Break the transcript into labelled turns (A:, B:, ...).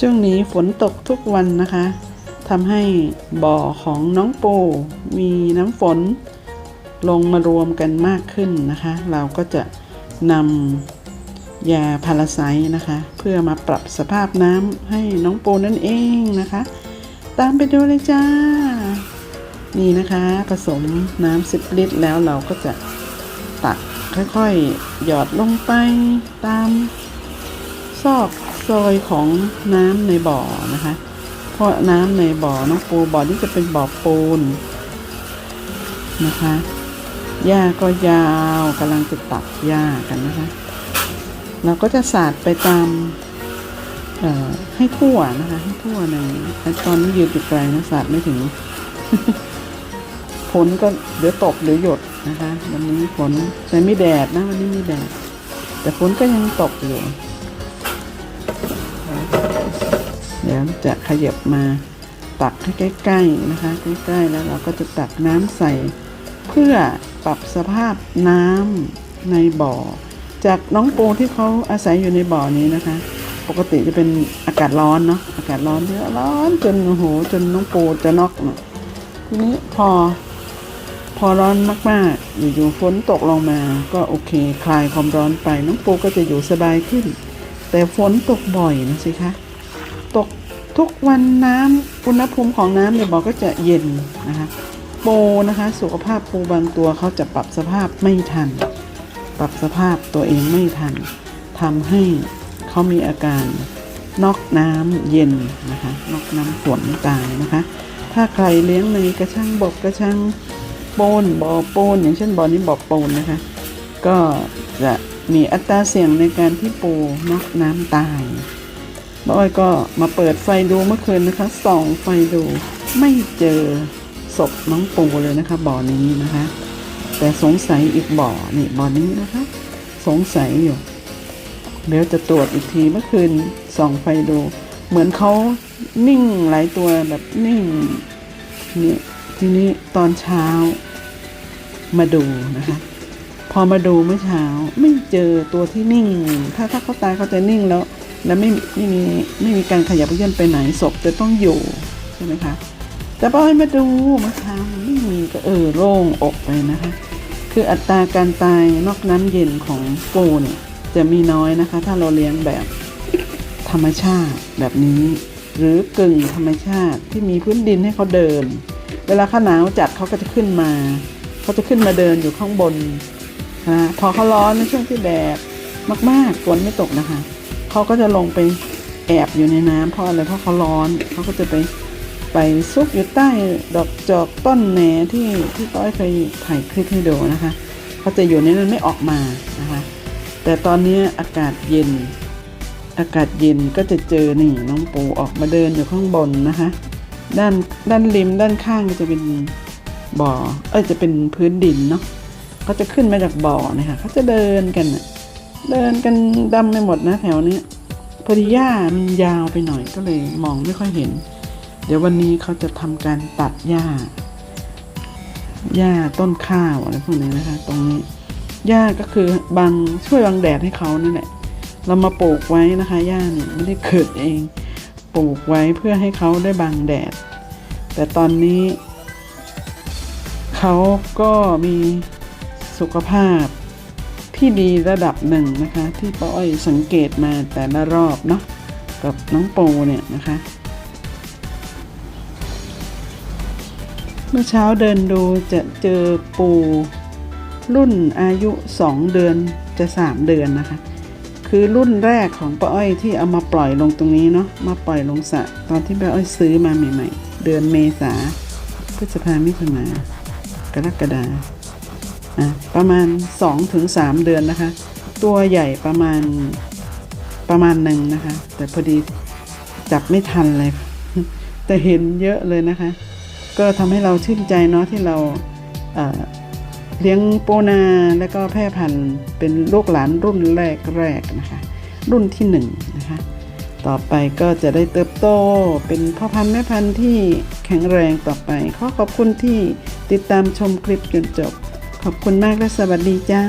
A: ช่วงนี้ฝนตกทุกวันนะคะทำให้บ่อของน้องปูมีน้ำฝนลงมารวมกันมากขึ้นนะคะ เราก็จะนำยาพาราไซต์นะคะ เพื่อมาปรับสภาพน้ำให้น้องปูนั่นเองนะคะ ตามไปดูเลยจ้า นี่นะคะผสมน้ำ10ลิตรแล้วเราก็จะตักค่อยๆ หยอดลงไปตามซอก ซอยของน้ำในบ่อนะคะ เพราะน้ำในบ่อน้องปูบ่อนี้จะเป็นบ่อปูนนะคะหญ้าก็ยาวกำลังจะตัดหญ้ากันนะคะ เราก็จะสาดไปตามให้ทั่วนะคะให้ทั่วในตอนนี้ยืนอยู่ไกลนะสาดไม่ถึงฝนก็เดี๋ยวตกเดี๋ยวหยดนะคะ วันนี้ฝนแต่ไม่แดดนะวันนี้ไม่แดด แต่ฝนก็ยังตกอยู่ เดี๋ยวจะขยับมาตักให้ใกล้ๆนะคะใกล้ๆแล้วเราก็จะตักน้ำใส่ เพื่อปรับสภาพน้ำในบ่อ จากน้องปูที่เขาอาศัยอยู่ในบ่อนี้นะคะ ปกติจะเป็นอากาศร้อนเนาะอากาศร้อนเยอะร้อนจนโอ้โหจนน้องปูจะน็อกเนาะทีนี้พอ พอร้อนมากๆอยู่ๆฝนตกลงมาก็โอเค คลายความร้อนไปน้องปูก็จะอยู่สบายขึ้น แต่ฝนตกบ่อยนะสิคะ ตกทุกวันน้ำอุณหภูมิของน้ำในบ่อก็จะเย็นนะคะปูนะคะสุขภาพปูบางตัวเขาจะปรับสภาพไม่ทัน ปรับสภาพตัวเองไม่ทันทำให้เขามีอาการนอกน้ำเย็นนะคะนอกน้ำฝนตายนะคะ ถ้าใครเลี้ยงในกระชังบกกระชังโปนบ่อโปนอย่างเช่นบ่อนี้บ่อโปนนะคะ ก็จะมีอัตราเสี่ยงในการที่ปูนอกน้ำตาย บ้าอ้อยก็มาเปิดไฟดูเมื่อคืนนะคะส่องไฟดูไม่เจอศพน้องปูเลยนะคะบ่อนี้นะคะ แต่สงสัยอีกบ่อนี่บ่อนี้นะคะ สงสัยอยู่เดี๋ยวจะตรวจอีกทีเมื่อคืนส่องไฟดู เหมือนเขานิ่งหลายตัวแบบนิ่งนี่ทีนี้ตอนเช้ามาดูนะคะ พอมาดูเมื่อเช้าไม่เจอตัวที่นิ่ง ถ้าถ้าเขาตายเขาจะนิ่งแล้ว แล้วไม่ไม่มีไม่มีการขยับเยื่อนไปไหนศพจะต้องอยู่ใช่ไหมคะแต่พอให้มาดูเมื่อเช้าไม่มีก็เออโล่งอกไปนะคะ คืออัตราการตายนอกน้ำเย็นของปูเนี่ยจะมีน้อยนะคะ ถ้าเราเลี้ยงแบบธรรมชาติแบบนี้ หรือกึ่งธรรมชาติที่มีพื้นดินให้เขาเดิน เวลาเขาหนาวจัดเขาก็จะขึ้นมาเขาจะขึ้นมาเดินอยู่ข้างบนนะพอเขาร้อนในช่วงที่แดดมากๆฝนไม่ตกนะคะ เขาก็จะลงไปแอบอยู่ในน้ำเพราะอะไรเพราะเขาร้อนเขาก็จะไปไปซุกอยู่ใต้ดอกจอกต้นแหนที่ที่ต้อยเคยถ่ายคลิปให้ดูนะคะเขาจะอยู่ในนั้นไม่ออกมานะคะแต่ตอนนี้อากาศเย็น อากาศเย็นก็จะเจอนี่น้องปูออกมาเดินอยู่ข้างบนนะคะด้านด้านริมด้านข้างก็จะเป็นบ่อเอ้ยจะเป็นพื้นดินเนาะเขาจะขึ้นมาจากบ่อนะคะเขาจะเดินกันน่ะ เดินกันดำไปหมดนะแถวนี้พอดีหญ้ามันยาวไปหน่อยก็เลยมองไม่ค่อยเห็น เดี๋ยววันนี้เขาจะทำการตัดหญ้าหญ้าต้นข้าวอะไรพวกนี้นะคะ ตรงนี้หญ้าก็คือบังช่วยบังแดดให้เขานั่นแหละ เรามาปลูกไว้นะคะหญ้าเนี่ยไม่ได้เกิดเอง ปลูกไว้เพื่อให้เขาได้บังแดด แต่ตอนนี้ เขาก็มีสุขภาพ ที่ดีระดับหนึ่งนะคะ ที่ป้าอ้อยสังเกตมาแต่ละรอบเนาะกับน้องโปเนี่ยนะคะ เมื่อเช้าเดินดูจะเจอปูรุ่นอายุ 2 เดือนจะ 3 เดือนนะคะ คือรุ่นแรกของป้าอ้อยที่เอามาปล่อยลงตรงนี้เนาะมาปล่อยลงสะตอนที่ป้าอ้อยซื้อมาใหม่ ๆ เดือนเมษาพฤษภามิถุนากรกฎา อะประมาณ2-3ถึง3เดือนนะคะ ตัวใหญ่ประมาณประมาณหนึ่งนะคะ แต่พอดีจับไม่ทันเลย แต่เห็นเยอะเลยนะคะ ก็ทำให้เราชื่นใจเนาะที่เราเอ่อเลี้ยงโปนาแล้วก็แพร่พันธุ์เป็นลูกหลานรุ่นแรกแรกนะคะ รุ่นที่หนึ่งนะคะ ต่อไปก็จะได้เติบโตเป็นพ่อพันธุ์แม่พันธุ์ที่แข็งแรงต่อไป ขอขอบคุณที่ติดตามชมคลิปจนจบ ขอบคุณมากและสวัสดีจ้า